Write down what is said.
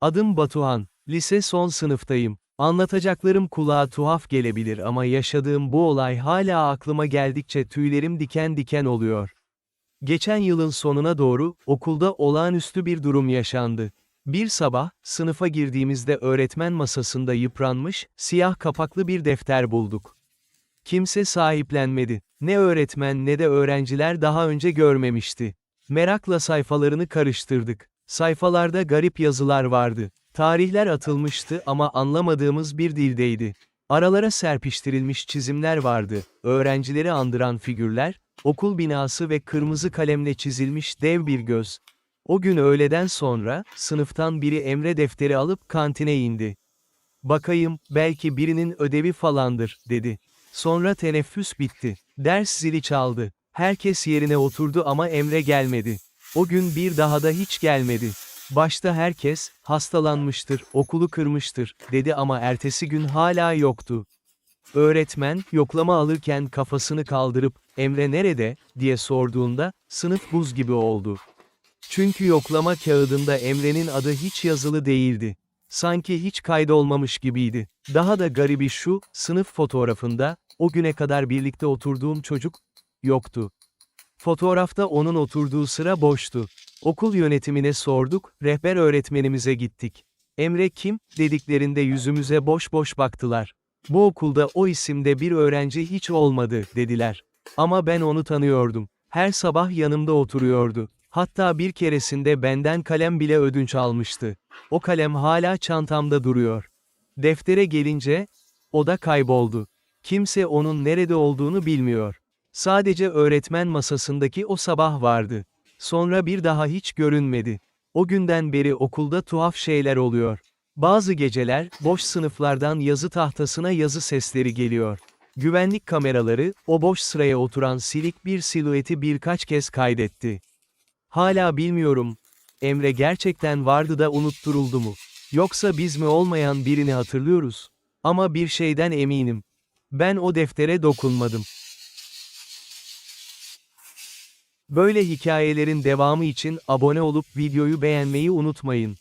Adım Batuhan. Lise son sınıftayım. Anlatacaklarım kulağa tuhaf gelebilir ama yaşadığım bu olay hala aklıma geldikçe tüylerim diken diken oluyor. Geçen yılın sonuna doğru okulda olağanüstü bir durum yaşandı. Bir sabah sınıfa girdiğimizde öğretmen masasında yıpranmış, siyah kapaklı bir defter bulduk. Kimse sahiplenmedi. Ne öğretmen ne de öğrenciler daha önce görmemişti. Merakla sayfalarını karıştırdık. Sayfalarda garip yazılar vardı. Tarihler atılmıştı ama anlamadığımız bir dildeydi. Aralara serpiştirilmiş çizimler vardı. Öğrencileri andıran figürler, okul binası ve kırmızı kalemle çizilmiş dev bir göz. O gün öğleden sonra, sınıftan biri Emre defteri alıp kantine indi. Bakayım, belki birinin ödevi falandır, dedi. Sonra teneffüs bitti. Ders zili çaldı. Herkes yerine oturdu ama Emre gelmedi. O gün bir daha da hiç gelmedi. Başta herkes, hastalanmıştır, okulu kırmıştır, dedi ama ertesi gün hala yoktu. Öğretmen, yoklama alırken kafasını kaldırıp, Emre nerede, diye sorduğunda, sınıf buz gibi oldu. Çünkü yoklama kağıdında Emre'nin adı hiç yazılı değildi. Sanki hiç kaydolmamış gibiydi. Daha da garibi şu, sınıf fotoğrafında, o güne kadar birlikte oturduğum çocuk, yoktu. Fotoğrafta onun oturduğu sıra boştu. Okul yönetimine sorduk, rehber öğretmenimize gittik. Emre kim, dediklerinde yüzümüze boş boş baktılar. Bu okulda o isimde bir öğrenci hiç olmadı, dediler. Ama ben onu tanıyordum. Her sabah yanımda oturuyordu. Hatta bir keresinde benden kalem bile ödünç almıştı. O kalem hala çantamda duruyor. Deftere gelince, o da kayboldu. Kimse onun nerede olduğunu bilmiyor. Sadece öğretmen masasındaki o sabah vardı. Sonra bir daha hiç görünmedi. O günden beri okulda tuhaf şeyler oluyor. Bazı geceler, boş sınıflardan yazı tahtasına yazı sesleri geliyor. Güvenlik kameraları, o boş sıraya oturan silik bir silüeti birkaç kez kaydetti. Hala bilmiyorum. Emre gerçekten vardı da unutturuldu mu? Yoksa biz mi olmayan birini hatırlıyoruz? Ama bir şeyden eminim. Ben o deftere dokunmadım. Böyle hikayelerin devamı için abone olup videoyu beğenmeyi unutmayın.